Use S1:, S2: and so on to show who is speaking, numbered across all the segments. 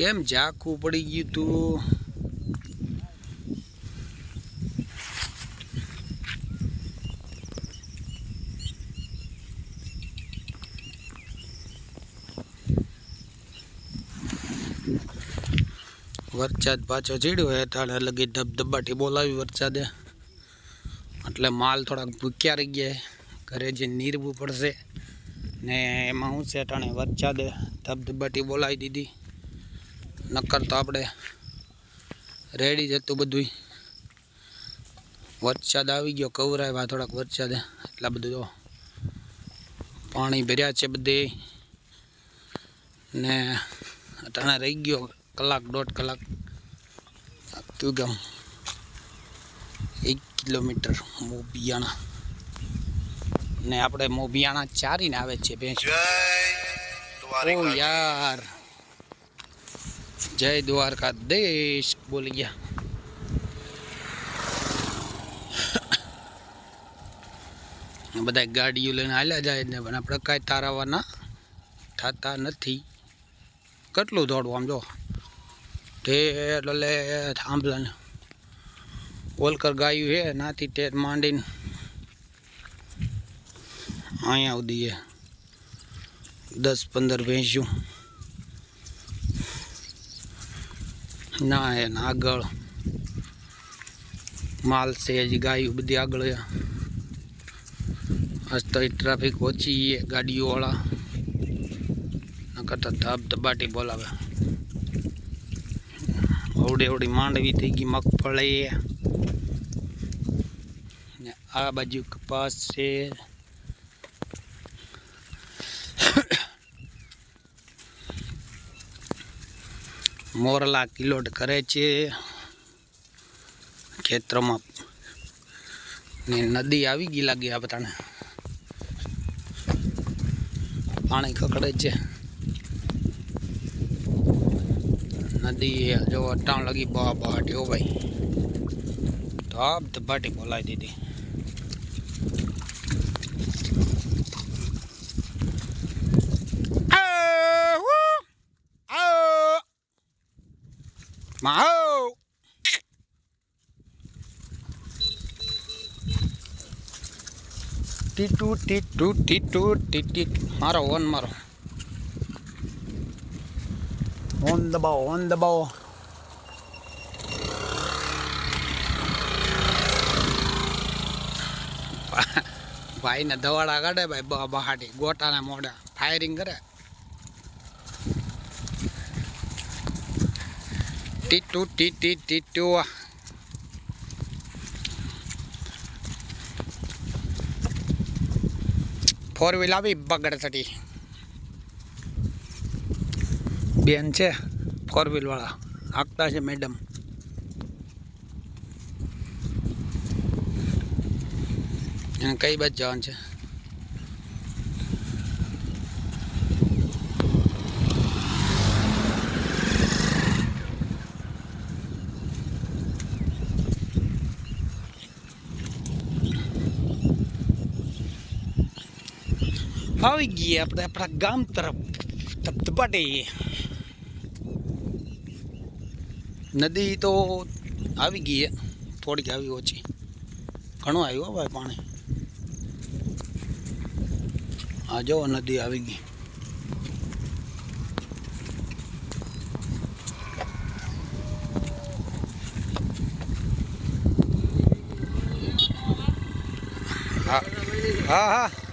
S1: કેમ ઝાખું પડી ગયું તું? વરસાદ પાછો ચડ્યો હેઠળ લગી ધબધબાટી બોલાવી વરસાદે. એટલે માલ થોડાક ભૂખ્યા રહી ગયા ઘરે જે નીરવું પડશે ને એમાં હું છે ટાણે વરસાદે ધબધબાટી બોલાવી દીધી. નક્કર તો આપણે રેડી જ હતું બધું વરસાદ આવી ગયો કવરાવ્યા થોડાક વરસાદે. એટલા બધું જો પાણી ભર્યા છે બધે. ને અટાણે રહી ગયો કલાક દોઢ કલાક. તું ગામ એક કિલોમીટર મોબિયાણા. ને આપણે મોબિયાણા ચારીને આવે છે ભેંસ. ઓ યાર. જય દ્વારકા દેશ બોલી ગયા. બધા ગાડીઓ લઈને હાલ્યા જાય ને પણ આપણે કાંઈ તારાવાના થતા નથી. કેટલું દોડવું આમ જો. ઢેર લે થાંભલાને. ઓલકર ગાયું છે નાથી ટેર માંડીને. અહીંયા સુધી દસ પંદર ભેંસ્યું. ના, એ આગળ. માલ છે હજી ગાયું બધી આગળ આજ તો ટ્રાફિક ઓછી છે ગાડીઓવાળા કરતા ધબ ધબાટી બોલાવે. અવડી અવડી માંડવી થઈ ગઈ, મગફળી. આ બાજુ કપાસ છે. મોરલા કિલોટ કરે છે. ખેતરમાં ને નદી આવી ગઈ લાગી આ બધાને. પાણી કકડે છે. નદી જો અટાણ લગી બહાટી હો ભાઈ. ધબ ધબાટી બોલાવી દીધી. માહો! ટીટુ ટીટુ ટીટુ ટીટી. મારો ઓન મારો. ઓન દબાવો ઓન દબાવો. ભાઈને દવાડા કાઢે ભાઈ બહાડી. ગોટાના મોઢા. ફાયરિંગ કરે. ટીટુ ટીટી ટીટુ ફોર વ્હીલ આવી બગડ થતી બેન છે ફોર વ્હીલ વાળા. હાંકતા છે મેડમ કઈ બાજુ જવાનું છે? આવી ગઈએ આપણે આપણા ગામ તરફ ધબધબાટી નદી તો આવી ગઈ થોડીક આવી ઓછી ઘણું આવ્યું ભાઈ પાણી હા જો નદી આવી ગઈ હા હા હા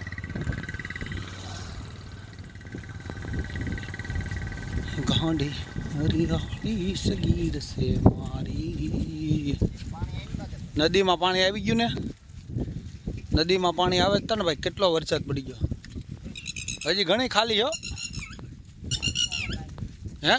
S1: ગાંડી હરિયાળી સગીર છે મારી નદીમાં પાણી આવી ગયું ને? નદીમાં પાણી આવે તને ભાઈ કેટલો વરસાદ પડી ગયો? હજી ઘણી ખાલી હો. હે?